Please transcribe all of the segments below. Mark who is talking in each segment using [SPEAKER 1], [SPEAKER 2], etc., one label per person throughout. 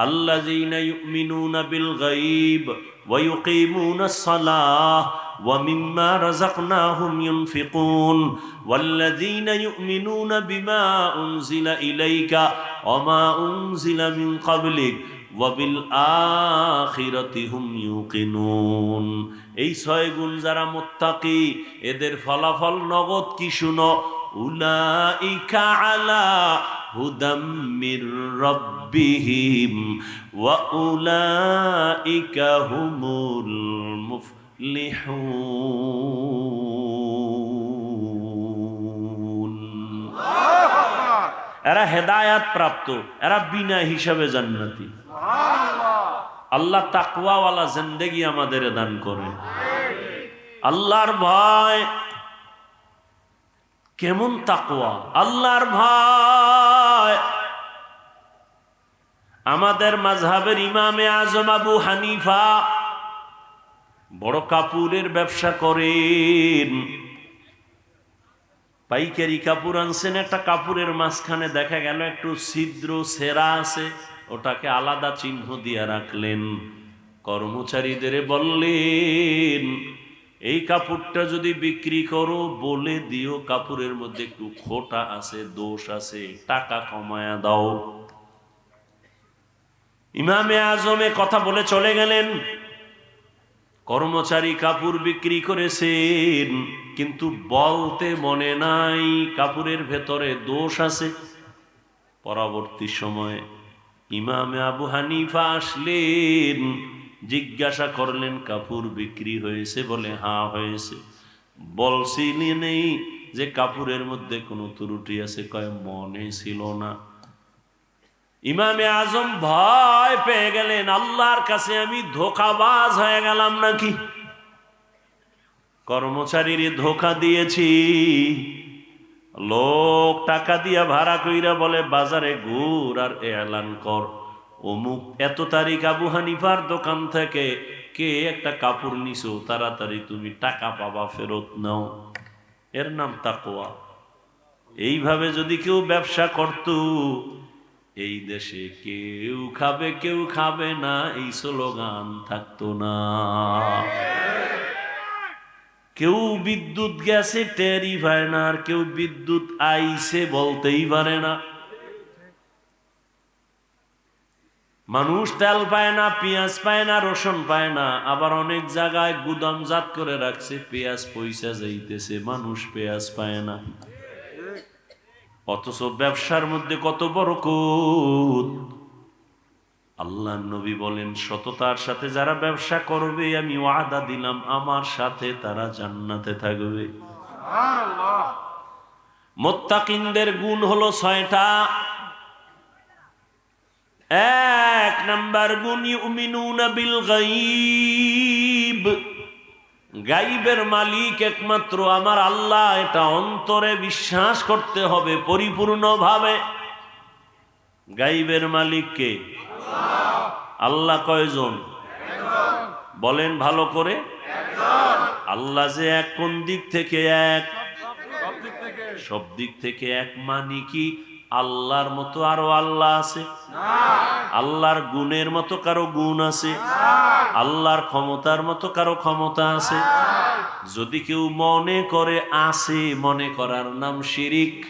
[SPEAKER 1] الذين يؤمنون بالغيب ويقيمون الصلاة ومما رزقناهم ينفقون والذين يؤمنون بما أنزل إليك وما أنزل من قبلك এই ছয় গুণ যারা মোত্তাকি এদের ফলাফল নগদ কি শুনো আলা হুদাম মির রব্বিহিম ওয়া উলাইকা হুমুল মুফলিহুন। এরা হেদায়াত প্রাপ্ত, এরা বিনা হিসাবে জান্নাতি। আল্লাহ তাকওয়াওয়ালা জিন্দেগি আমাদের দান করে। আল্লাহর ভয় কেমন তাকওয়া? আল্লাহর ভয়। আমাদের মাঝহাবের ইমামে আজম আবু হানিফা বড় কাপুরের ব্যবসা করেন। পাইকারি কাপড় আনছেন, একটা কাপুরের মাঝখানে দেখা গেল একটু ছিদ্র, সেরা আছে, ওটাকে আলাদা চিহ্ন দিয়ে রাখলেন। কর্মচারীদের বললেন এই কাপড়টা যদি বিক্রি করো, বলে দিও, কাপড়ের মধ্যে একটু খোটা আছে, দোষ আছে, টাকা কমায়া দাও। ইমামে আজমে কথা বলে চলে গেলেন। কর্মচারী কাপড় বিক্রি করেছেন, কিন্তু বলতে মনে নাই, কাপড়ের ভেতরে দোষ আছে। পরবর্তী সময়ে ইমামে আবু হানিফা আসলেন। জিজ্ঞাসা করলেন কাপড় বিক্রি হয়েছে বলে, হা, হয়েছে। বলছিলি নেই যে কাপড়ের মধ্যে কোনো ত্রুটি আছে? কয়, মনে ছিল না। ইমামে আজম ভয় পেয়ে গেলেন, আল্লাহর কাছে আমি ধোকাবাজ হয়ে গেলাম নাকি? কর্মচারীর ধোকা দিয়েছি। লোক টাকা দিয়া ভাড়া কইরা বলে, বাজারে ঘুর আর এলান কর। অমুক, এত তারিখ আবু হানিফার দোকান থেকে কে একটা কাপড় নিছো? তাড়াতাড়ি তুমি টাকা পাবা, ফেরত নাও। এর নাম তাকোয়া এইভাবে যদি কেউ ব্যবসা করত, এই দেশে কেউ খাবে কেউ খাবে না, এই স্লোগান থাকতো না। কেউ বিদ্যুৎ গেছে টেরই পায় না, আর কেউ বিদ্যুৎ আইসে বলতেই পারে না। মানুষ তেল পায় না পেঁয়াজ পায় না রসুন পায় না আবার অনেক জায়গায় গুদামজাত করে রাখছে পেঁয়াজ পয়সা যাইতেছে মানুষ পেঁয়াজ পায় না। অথচ ব্যবসার মধ্যে কত বড় কুত আল্লাহ নবী বলেন সততার সাথে যারা ব্যবসা করবে আমি ওয়াদা দিলাম আমার সাথে তারা জান্নাতে থাকবে। মোত্তাকিনদের গুণ হলো ছয়টা। এক নাম্বার গুণ ইউমিনুনা বিল গাইব। গাইবের মালিক একমাত্র আমার আল্লাহ, এটা অন্তরে বিশ্বাস করতে হবে পরিপূর্ণভাবে। গাইবের মালিককে আল্লাহ কয়জন? বলেন ভালো করে। আল্লাহ যে এক কোন দিক থেকে এক। সব দিক থেকে এক মানি কি? আল্লাহর মতো আরও আল্লাহ আছে? আল্লাহর গুণের মতো কারও গুণ আছে? আল্লাহর ক্ষমতার মতো কারও ক্ষমতা আছে? যদি কেউ মনে করে আছে, মনে করার নাম শিরিক।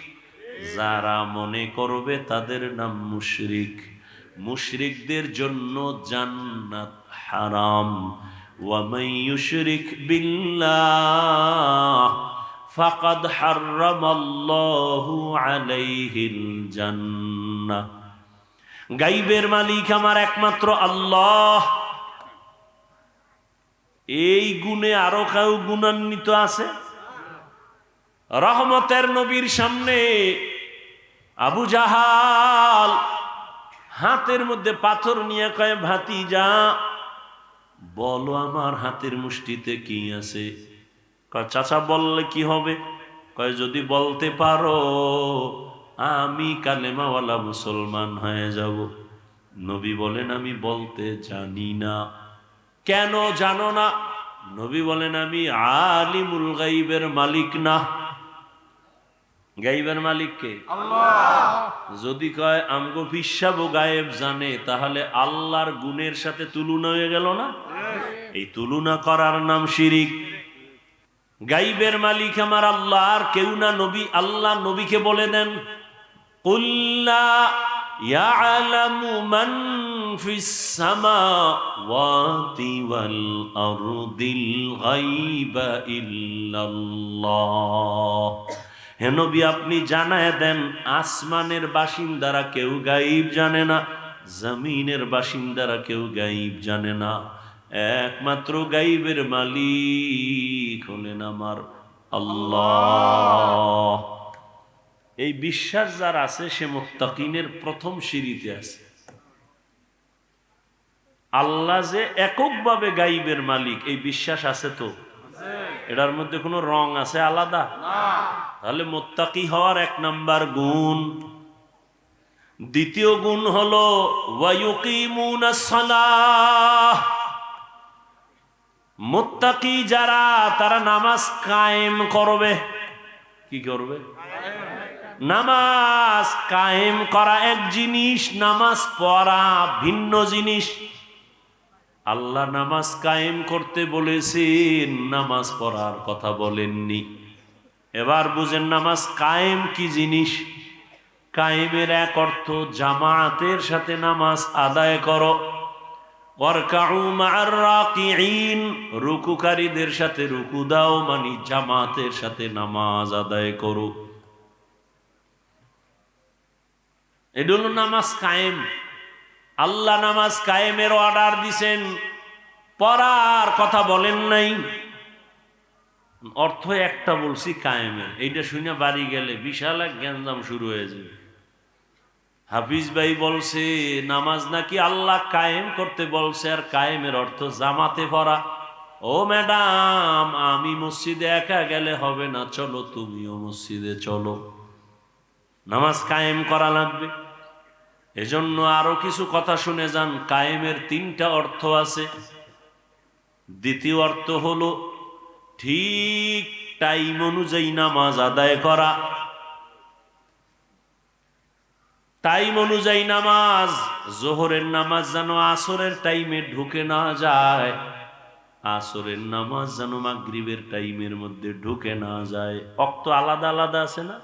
[SPEAKER 1] যারা মনে করবে তাদের নাম মুশরিক। মুশরিকদের জন্য জান্নাত হারাম। ওয়ামাই ইউশরিক বিল্লাহ। ফাকাদ হারামাল্লাহু আলাইহিল জান্নাহ। গাইবের মালিক আমার একমাত্র আল্লাহ। এই গুণে আরও কেউ গুণান্বিত আছে? রহমতের নবীর সামনে আবু জাহাল হাতের মধ্যে পাথর নিয়ে কয় ভাতি যা বলো আমার হাতের মুষ্টিতে কি আছে? কয় চাচা বললে কি হবে? কয় যদি বলতে পারো আমি কালেমাওয়ালা মুসলমান হয়ে যাব। নবী বলেন আমি বলতে জানি না। কেন জানো না? নবী বলেন আমি আলিমুল গাইবের মালিক না। গাইবের মালিককে যদি কয় আমগো পিসাবো গায়েব জানে তাহলে আল্লাহর গুণের সাথে তুলনা হয়ে গেল না? এই তুলনা করার নাম শিরিক। গাইবের মালিক আমার আল্লাহ, আর কেউ না নবী, আল্লাহ নবীকে বলে দেন। কুল্লা ওয়াল আপনি জানায় দেন, আসমানের বাসিন্দারা কেউ গাইব জানে না, জমিনের বাসিন্দারা কেউ গাইব জানে না। একমাত্র গাইবের মালিক হলেন আমার আল্লাহ। এই বিশ্বাস যার আছে, সে মুত্তাকিনের প্রথম সিঁড়িতে আছে। আল্লাহ যে এককভাবে গাইবের মালিক, এই বিশ্বাস আছে তো? এটার মধ্যে কোনো রং আছে আলাদা? তাহলে মোত্তাকি হওয়ার এক নাম্বার গুণ। দ্বিতীয় গুণ হলো ওয়ায়ুকিমুনাস সালাহ। মোত্তাকি যারা, তারা নামাজ কায়েম করবে। কি করবে? নামাজ কায়েম করা এক জিনিস, নামাজ পড়া ভিন্ন জিনিস। আল্লাহ নামাজ কায়েম করতে বলেছেন, নামাজ পড়ার কথা বলেননি। এবার বুঝেন নামাজ কায়েম কি জিনিস? কায়েমের এক অর্থ জামায়াতের সাথে নামাজ আদায় করো। রুকুকারীদের সাথে রুকু দাও মানে জামাতের সাথে নামাজ আদায় করো। এটা নামাজ কায়েম। আল্লাহ নামাজ কায়েমের অর্ডার দিছেন। পড়ার কথা বলেন নাই। অর্থ একটা বলছি, কায়েমের। এইটা শুনে বাড়ি গেলে বিশাল এক গ্যাঞ্জাম শুরু হয়ে যাবে। হাফিজ ভাই বলছে, নামাজ নাকি আল্লাহ কায়েম করতে বলছে আর কায়েমের অর্থ জামাতে পড়া ও ম্যাডাম, আমি মসজিদে একা গেলে হবে না, চলো তুমিও মসজিদে চলো। নামাজ কায়েম করা লাগবে। এজন্য আরও কিছু কথা শুনে যান, কায়েমের তিনটা অর্থ আছে। দ্বিতীয় অর্থ হলো, ঠিক টাইম অনুযায়ী নামাজ আদায় করা। টাইম অনুযায়ী নামাজ জোহরের নামাজ যেন আসরের টাইমে ঢুকে না যায় আসরের নামাজ যেন মাগরিবের টাইমের মধ্যে ঢুকে না যায়। অক্ত আলাদা আলাদা আছে না?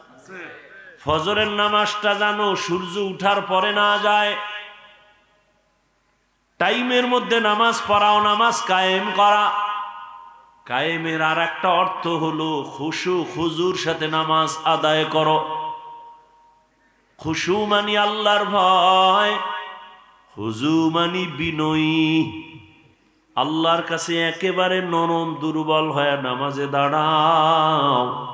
[SPEAKER 1] ফজরের নামাজটা যেন সূর্য উঠার পরে না যায়। টাইমের মধ্যে নামাজ পড়াও নামাজ কায়েম করা। কায়েমের আর একটা অর্থ হলো খুশু খুজুর সাথে নামাজ আদায় করো। খুশু মানি আল্লাহর ভয় হুজু মানি বিনয়ী। আল্লাহর কাছে একেবারে নরম দুর্বল হয়ে নামাজে দাঁড়াও।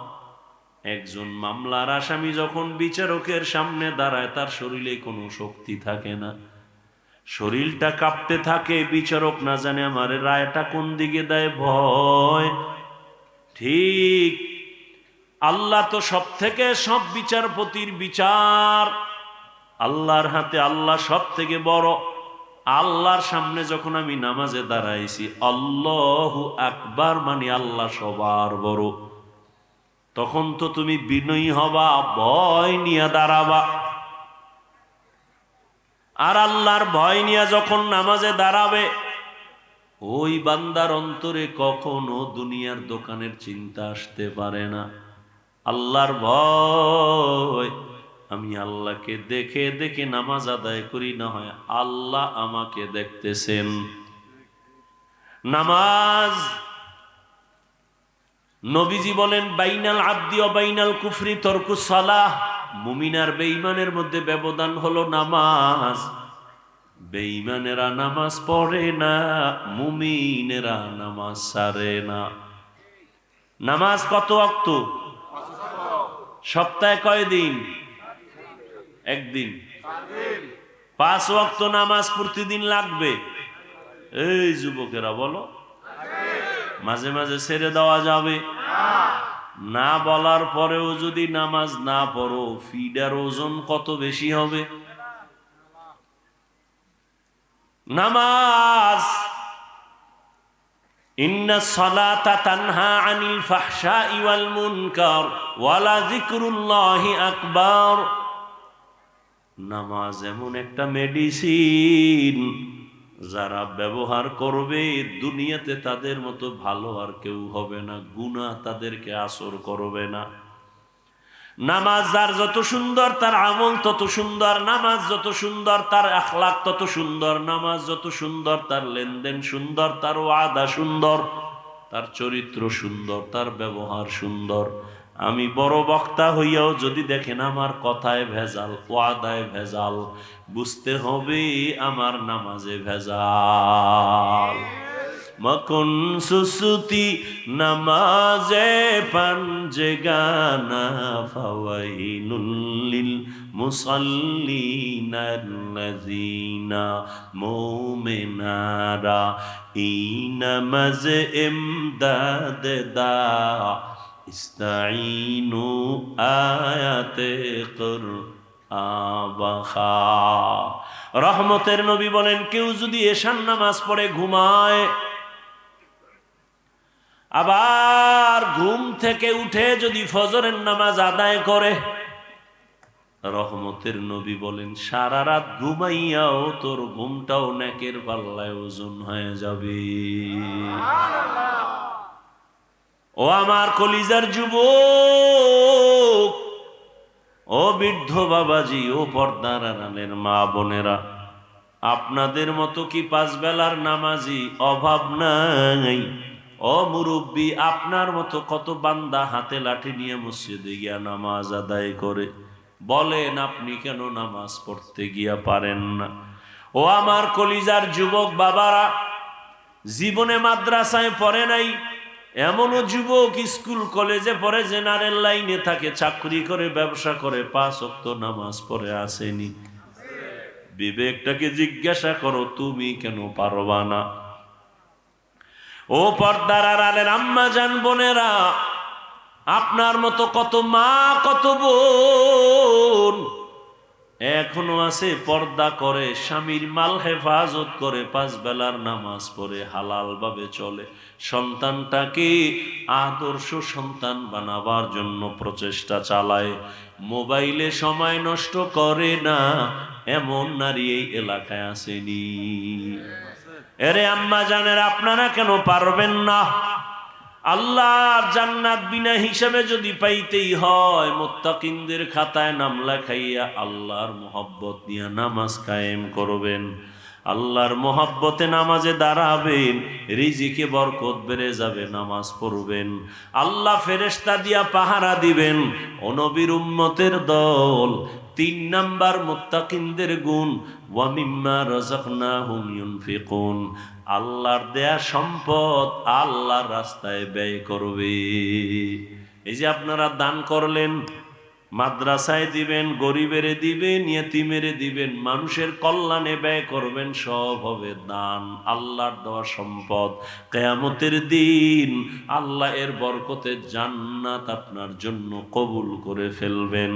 [SPEAKER 1] একজন মামলার আসামি যখন বিচারকের সামনে দাঁড়ায়, তার শরীরে কোনো শক্তি থাকে না। শরীরটা কাঁপতে থাকে, বিচারক না জানে আমার রায়টা কোন দিকে দেয় ভয়। ঠিক আল্লাহ তো সব থেকে সব বিচারপতির বিচার। আল্লাহর হাতে আল্লাহ সব থেকে বড়। আল্লাহর সামনে যখন আমি নামাজে দাঁড়াইছি, আল্লাহ আকবার মানে আল্লাহ সবার বড়। তখন তো তুমি বিনয়ী হবা, ভয় নিয়ে দাঁড়াবা। আর আল্লাহর ভয় নিয়ে যখন নামাজে দাঁড়াবে, ওই বান্দার অন্তরে কখনো দুনিয়ার দোকানের চিন্তা আসতে পারে না। আল্লাহর ভয়। আমি আল্লাহকে দেখে দেখে নামাজ আদায় করি, না হয় আল্লাহ আমাকে দেখতেছেন। নামাজ, নবীজি বলেন, বাইনাল আব্দি বাইনাল কুফরি তর্কু সালাহ। মুমিনার বেঈমানের মধ্যে ব্যবধান হলো নামাজ। বেঈমানেরা নামাজ পড়ে না, মুমিনেরা নামাজ সারে না। নামাজ কত অক্ত সপ্তাহে কয় দিন? একদিন। পাঁচ ওয়াক্ত নামাজ প্রতিদিন লাগবে। এই যুবকেরা বলো, মাঝে মাঝে ছেড়ে দেওয়া যাবে। না বলার পরেও যদি নামাজ না পড়ো, ফিডার ওজন কত বেশি হবে? নামাজ ইন্না আনিল নামাজ এমন একটা মেডিসিন, যারা ব্যবহার করবে, দুনিয়াতে তাদের মতো ভালো আর কেউ হবে না গুনা তাদেরকে আসর করবে না। নামাজ যার যত সুন্দর, তার আমল তত সুন্দর, নামাজ যত সুন্দর, তার আখলাক তত সুন্দর, নামাজ যত সুন্দর, তার লেনদেন সুন্দর, তার ওয়াদা সুন্দর, তার চরিত্র সুন্দর, তার ব্যবহার সুন্দর। আমি বড় বক্তা হইয়াও যদি দেখেন আমার কথায় ভেজাল, ওয়াদায় ভেজাল, বুঝতে হবে আমার নামাজে ভেজাল। মকুন সুসুতি নামাজে পাঞ্জে গানা ফাওয়াইনুল মুসাল্লিনাল্লাযীনা মুমিনারা এই নামাজ ইমদাদ দা ইস্তাইনু আয়াতে কর আবাখা রহমতের নবী বলেন, কেউ যদি এশান নামাজ পড়ে, ঘুমায় আবার ঘুম থেকে উঠে যদি ফজরের নামাজ আদায় করে, রহমতের নবী বলেন, সারা রাত ঘুমাইয়াও তোর ঘুমটাও নেকের পাল্লায় ওজন হয়ে যাবে। ও আমার কলিজার যুবক, ও বৃদ্ধ বাবাজি, ও পর্দার আড়ালের মা বোনেরা, আপনাদের মতো কি পাঁচ বেলার নামাজি অভাব নাই? ও মুরব্বী, আপনার মতো কত বান্দা হাতে লাঠি নিয়ে মসজিদে গিয়া নামাজ আদায় করে। বলেন, আপনি কেন নামাজ পড়তে গিয়া পারেন না? ও আমার কলিজার যুবক বাবারা, জীবনে মাদ্রাসায় পড়ে নাই, এমনও যুবক স্কুল, কলেজে পড়ে জেনারেল লাইনে থাকে, চাকরি করে, ব্যবসা করে, পাঁচ অক্ত নামাজ পড়ে আসেনি। বিবেকটাকে জিজ্ঞাসা করো, তুমি কেন পারবা না? ও পর্দার আড়ালের আম্মা জান বোনেরা, আপনার মতো কত মা, কত বোন। এখনও আছে, পর্দা করে, স্বামীর মাল হেফাজত করে, পাঁচ বেলার নামাজ পড়ে হালাল ভাবে চলে। সন্তানটাকে আদর্শ সন্তান বানাবার জন্য প্রচেষ্টা চালায়। মোবাইলে সময় নষ্ট করে না, এমন নারী এই এলাকায় আসেনি। এরে আম্মা জানের, আপনারা কেন পারবেন না? আল্লাহর জান্নাত বিনা হিসাবে যদি পাইতেই হয়, মোত্তাকিনদের খাতায় নাম লেখাইয়া আল্লাহর মোহব্বত নিয়ে নামাজ কায়েম করবেন। আল্লাহর মোহাব্বতে নামাজে দাঁড়াবেন, রিজিকে বরকত বেড়ে যাবে, নামাজ পড়বেন। আল্লাহ ফেরেস্তা দিয়া পাহারা দিবেন অনবির উম্মতের দল তিন নাম্বার মোত্তাকিনদের গুণ ওয়ামিম্মা রাযাকনাহুম ইউনফিকুন। আল্লাহর দেয়া সম্পদ আল্লাহর রাস্তায় ব্যয় করবে। এই যে আপনারা দান করলেন মাদ্রাসায় দিবেন, গরিবেরে দিবেন, ইয়েতিমেরে দিবেন, মানুষের কল্যাণে ব্যয় করবেন, সব হবে দান, আল্লাহর দেওয়া সম্পদ। কেয়ামতের দিন আল্লাহ এর বরকতে জান্নাত আপনার জন্য কবুল করে ফেলবেন।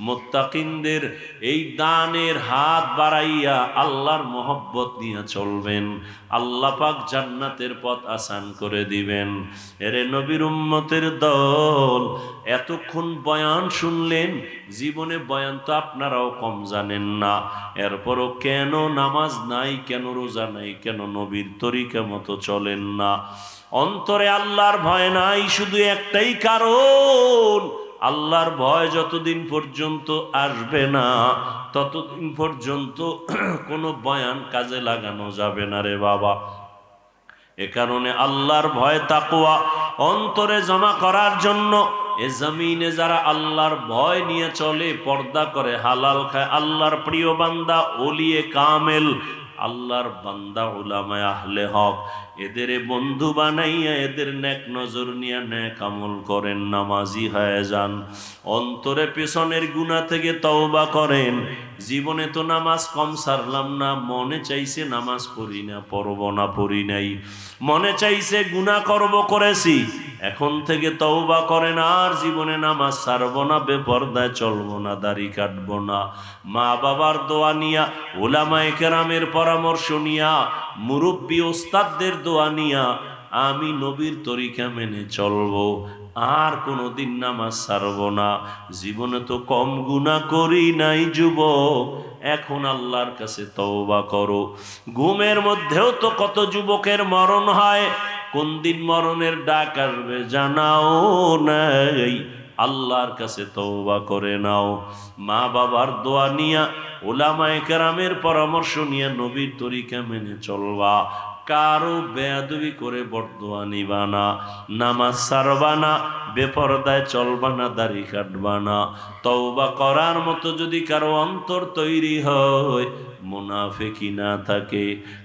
[SPEAKER 1] মোত্তাকিনদের এই দানের হাত বাড়াইয়া আল্লাহর মহব্বত নিয়ে চলবেন। আল্লাহ পাক জান্নাতের পথ আসান করে দিবেন। এরে নবীর উম্মতের দল, এতক্ষণ বয়ান শুনলেন, জীবনে বয়ান তো আপনারাও কম জানেন না। এরপরও কেন নামাজ নাই, কেন রোজা নাই, কেন নবীর তরিকা মতো চলেন না। অন্তরে আল্লাহর ভয় নাই, শুধু একটাই কারণ আল্লাহর ভয় যতদিন পর্যন্ত আসবে না, ততদিন পর্যন্ত কোনো বয়ান কাজে লাগানো যাবে না রে বাবা। এ কারণে আল্লাহর ভয় তাকুয়া অন্তরে জমা করার জন্য এ জমিনে যারা আল্লাহর ভয় নিয়ে চলে, পর্দা করে, হালাল খায়, আল্লাহর প্রিয় বান্দা ওলিয়ে কামেল আল্লাহর বান্দা উলামায় আহলে হক, এদের বন্ধু বানাইয়া এদের নেক নজর নিয়ে নেক আমল করেন, নামাজি হয়ে যান। অন্তরে পেছনের গুণা থেকে তওবা করেন জীবনে তো নামাজ কম সারলাম না, মনে চাইছে নামাজ পড়ি না, পড়ব না, পড়ি নাই। মনে চাইছে গুণা করব, করেছি। এখন থেকে তওবা করেন আর জীবনে নামাজ সারব না, বেপর্দায় চলবো না, দাড়ি কাটব না। মা বাবার দোয়া নিয়া ওলামায়ে কেরামের পরামর্শ নিয়া, মুরব্বী ওস্তাদদের দোয়া নিয়া, আমি নবীর তরিকা মেনে চলবো। আর কোনোদিন নামাজ ছাড়ব না। জীবনে তো কম গুণা করি নাই যুবক। এখন আল্লাহর কাছে তওবা করো। ঘুমের মধ্যেও তো কত যুবকের মরণ হয়। কোন দিন মরণের ডাক আসবে জানাও নাই। আল্লাহর কাছে তওবা করে নাও। মা বাবার দোয়া নিয়া ওলামায়ে কেরামের পরামর্শ নিয়ে নবীর তরিকা মেনে চলবা। কারও বেয়াদবি করে বর্দোয়া নিবা না, নামাজ সারবানা বেপরদায় চলবানা দাড়ি কাটবানা তওবা করার মতো যদি কারও অন্তর তৈরি হয় মুনাফেকি না থাকে।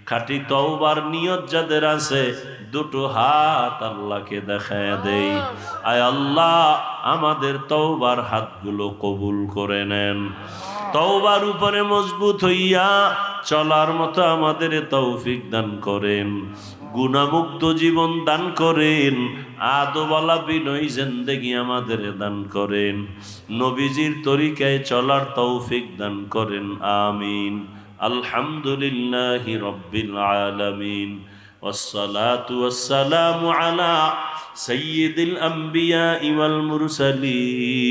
[SPEAKER 1] খাঁটি তওবার নিয়ত যাদের আছে, দুটো হাত আল্লাহকে দেখায় দেই। আয় আল্লাহ, আমাদের তওবার হাতগুলো কবুল করে নেন। তওবার উপরে মজবুত হইয়া চলার মতো আমাদের তৌফিক দান করেন গুণামুক্ত জীবন দান করেন আদোবালা বিনয় জিন্দেগি আমাদের দান করেন নবীজির তরিকায় চলার তৌফিক দান করেন আমিন আলহামদুলিল্লাহি রব্বিল আলামিন والصلاة والسلام على سيد الأنبياء والمرسلين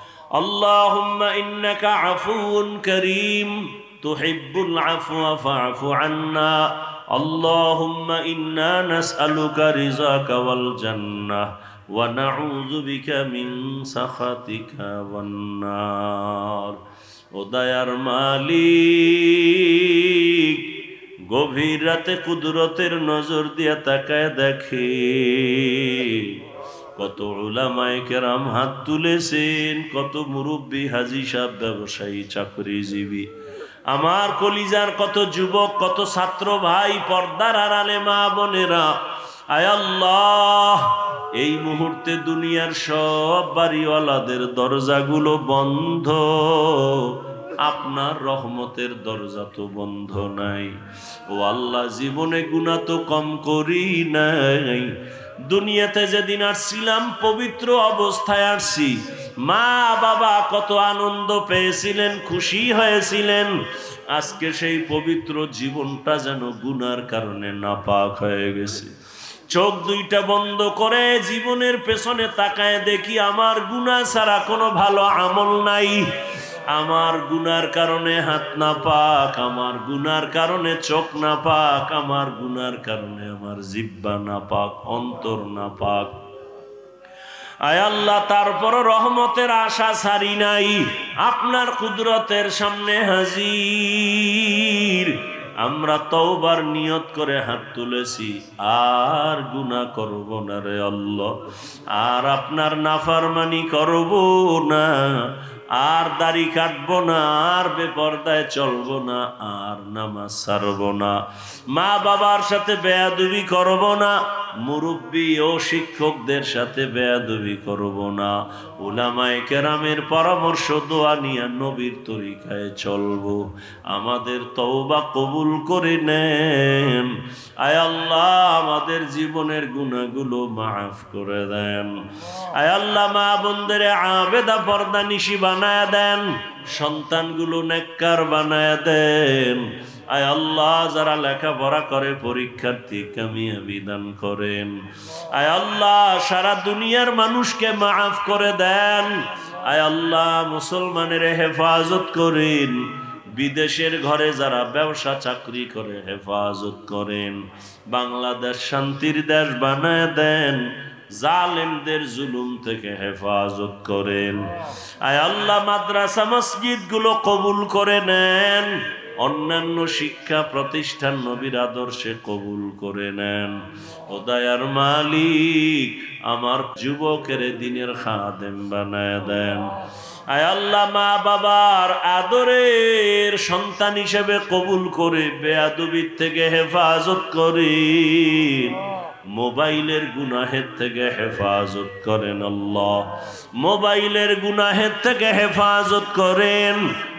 [SPEAKER 1] اللهم انك عفو كريم تحب العفو فاعف عنا اللهم انا نسالك رزاك والجنه ونعوذ بك من سخطك والنار উদয়ার মালিক গভীর রাতে কুদরতের নজর দিয়া তাকায় দেখে কত ওলামায় কেরাম হাত তুলেছেন, কত মুরব্বী হাজি সাহ ব্যবসায়ী, চাকরিজীবী। আমার কলিজার কত যুবক, কত ছাত্র ভাই, পর্দার আড়ালে মা বোনেরা, আয় আল্লাহ, এই মুহূর্তে দুনিয়ার সব বাড়িওয়ালাদের দরজাগুলো বন্ধ। আপনার রহমতের দরজা তো বন্ধ নাই। ও আল্লাহ, জীবনে গুণা তো কম করি নাই। দুনিয়াতে যেদিন আসছিলাম, পবিত্র অবস্থায় আসছি। মা, বাবা কত আনন্দ পেয়েছিলেন, খুশি হয়েছিলেন। আজকে সেই পবিত্র জীবনটা যেন গুনার কারণে নাপাক হয়ে গেছে। চোখ দুইটা বন্ধ করে জীবনের পেছনে তাকায় দেখি, আমার গুণা ছাড়া কোনো ভালো আমল নাই। আমার গুনার কারণে হাত না পাক, আমার গুনার কারণে চোখ না পাক, আমার গুনার কারণে আমার জিব্বা না পাক, অন্তর না পাক। আয় আল্লাহ তারপর রহমতের আশা ছাড়ি নাই, আপনার কুদরতের সামনে হাজির। আমরা তওবার নিয়ত করে হাত তুলেছি, আর গুনাহ করব না রে আল্লাহ, আর আপনার নাফারমানি করব না। আর দাড়ি কাটব না, আর বেপর্দায় চলবো না, আর নামাজ সারবো না। মা বাবার সাথে বেয়াদুবি করব না। মুরব্বী ও শিক্ষকদের সাথে বেয়াদবি করব না। উলামায়ে কেরামের পরামর্শ, দোয়া নিয়ে নবীর তরিকায় চলবো। আমাদের তওবা কবুল করে নেন। আয় আল্লাহ, আমাদের জীবনের গুণাগুলো মাফ করে দেন। আয় আল্লাহ, মা বন্ধের আবেদা পর্দা নিশি বানায় দেন। সন্তানগুলো নেককার বানায় দেন। আয় আল্লাহ, যারা লেখাপড়া করে, পরীক্ষার্থী কামিয়াবি দান করেন। আয় আল্লাহ, সারা দুনিয়ার মানুষকে মাফ করে দেন। আয় আল্লাহ, মুসলমানের হেফাজত করেন। বিদেশের ঘরে যারা ব্যবসা, চাকরি করে, হেফাজত করেন। বাংলাদেশ শান্তির দেশ বানায় দেন। জালেমদের জুলুম থেকে হেফাজত করেন। আয় আল্লাহ, মাদ্রাসা মসজিদগুলো কবুল করে নেন। অন্যান্য শিক্ষা প্রতিষ্ঠান নবীর আদর্শে কবুল করে নেন। ও দয়ার মালিক আমার যুবকের দিনের খাদেম বানায় দেন। আয় আল্লাহ মা বাবার আদরের সন্তান হিসেবে কবুল করে বেয়াদবির থেকে হেফাজত করেন। মোবাইলের গুনাহের থেকে হেফাজত করেন আল্লাহ। মোবাইলের গুনাহের থেকে হেফাজত করেন।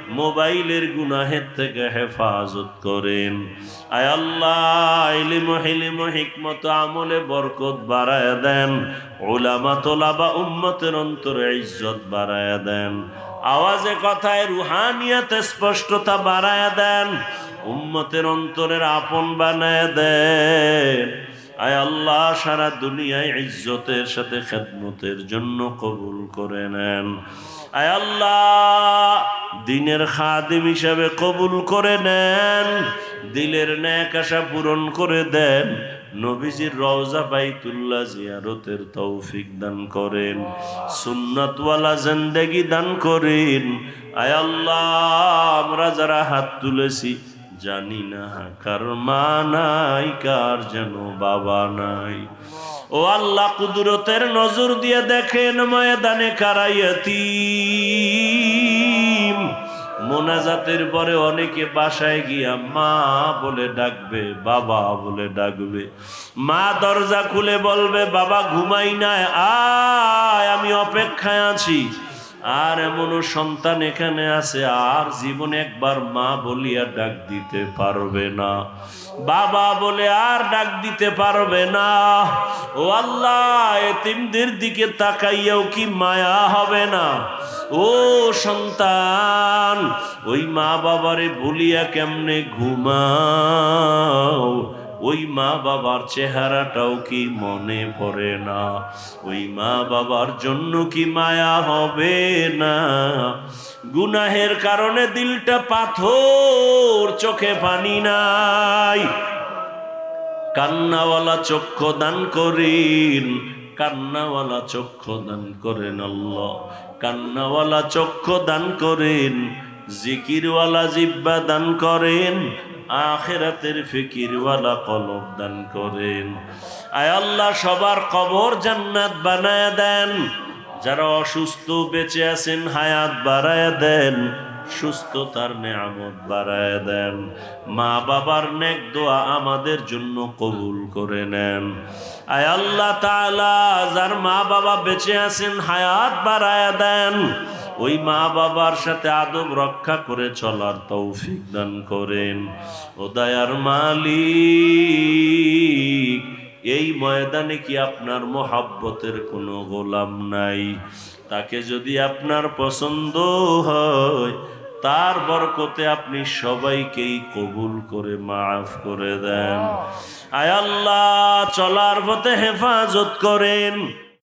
[SPEAKER 1] মোবাইলের গুনাহের থেকে হেফাজত করেন। আয় আল্লাহ, ইলিম হিকমত আমলে বরকত বাড়ায় দেন। ওলামা তোলাবা উম্মতের অন্তরে ইজ্জত বাড়ায় দেন। আওয়াজে কথায় রুহানিয়াতে স্পষ্টতা বাড়ায় দেন। উম্মতের অন্তরের আপন বানায় দেন। আয় আল্লাহ, সারা দুনিয়ায় ইজ্জতের সাথে খেদমতের জন্য কবুল করে নেন। আল্লাহ, দিনের খাদিম হিসাবে কবুল করে নেন, দিলের ন্যাক আশা পূরণ করে দেন, নবীজির রওজা বাইতুল্লাহ জিয়ারতের তৌফিক দান করেন, সুন্নতওয়ালা জিন্দেগি দান করেন। আয় আল্লাহ, আমরা যারা হাত তুলেছি, জানি না কার মা নাই, কার যেন বাবা নাই। ও আল্লাহ কুদরতের নজর দিয়ে দেখেন ময়দানে কারাইয়াতি মোনাজাতের পরে অনেকে বাসায় গিয়া মা বলে ডাকবে, বাবা বলে ডাকবে। মা দরজা খুলে বলবে, বাবা ঘুমাই নাই, আয়, আমি অপেক্ষায় আছি। আর এমনও সন্তান এখানে আছে, আর জীবনে একবার মা বলিয়া ডাক দিতে পারবে না। বাবা বলে, আর ডাক দিতে পারবে না। ও আল্লাহ, এতিমদের দিকে তাকাইয়াও কি মায়া হবে না? ও সন্তান, ওই মা বাবারে বলিয়া কেমনে ঘুমাও? ওই মা বাবার চেহারাটাও কি মনে পড়ে না? ওই মা বাবার জন্য কি মায়া হবে না? গুনাহের কারণে দিলটা পাথর, চোখে পানি নাই। কান্নাওয়ালা চক্ষু দান করিন, কান্নাওয়ালা চক্ষু দান করেন আল্লাহ। কান্নাওয়ালা চক্ষু দান করেন, জিকিরওয়ালা জিব্বা দান করেন আখেরাতের ফিকিরওয়ালা কলব দান করেন। আয় আল্লাহ, সবার কবর জান্নাত বানায় দেন। যারা অসুস্থ বেঁচে আছেন, হায়াত বাড়ায় দেন। সুস্থতার নেয়ামত বাড়ায় দেন। মা বাবার নেক দোয়া আমাদের জন্য কবুল করে নেন। আয় আল্লাহ তাআলা, যার মা বাবা বেঁচে আছেন, হায়াত বাড়ায় দেন। ওই মা বাবার সাথে আদব রক্ষা করে চলার তৌফিক দান করেন। ও দয়ার মালিক, এই ময়দানে কি আপনার মোহাব্বতের কোনো গোলাম নাই? তাকে যদি আপনার পছন্দ হয়, তার বরকতে আপনি সবাইকেই কবুল করে মাফ করে দেন। আয় আল্লাহ, চলার পথে হেফাজত করেন।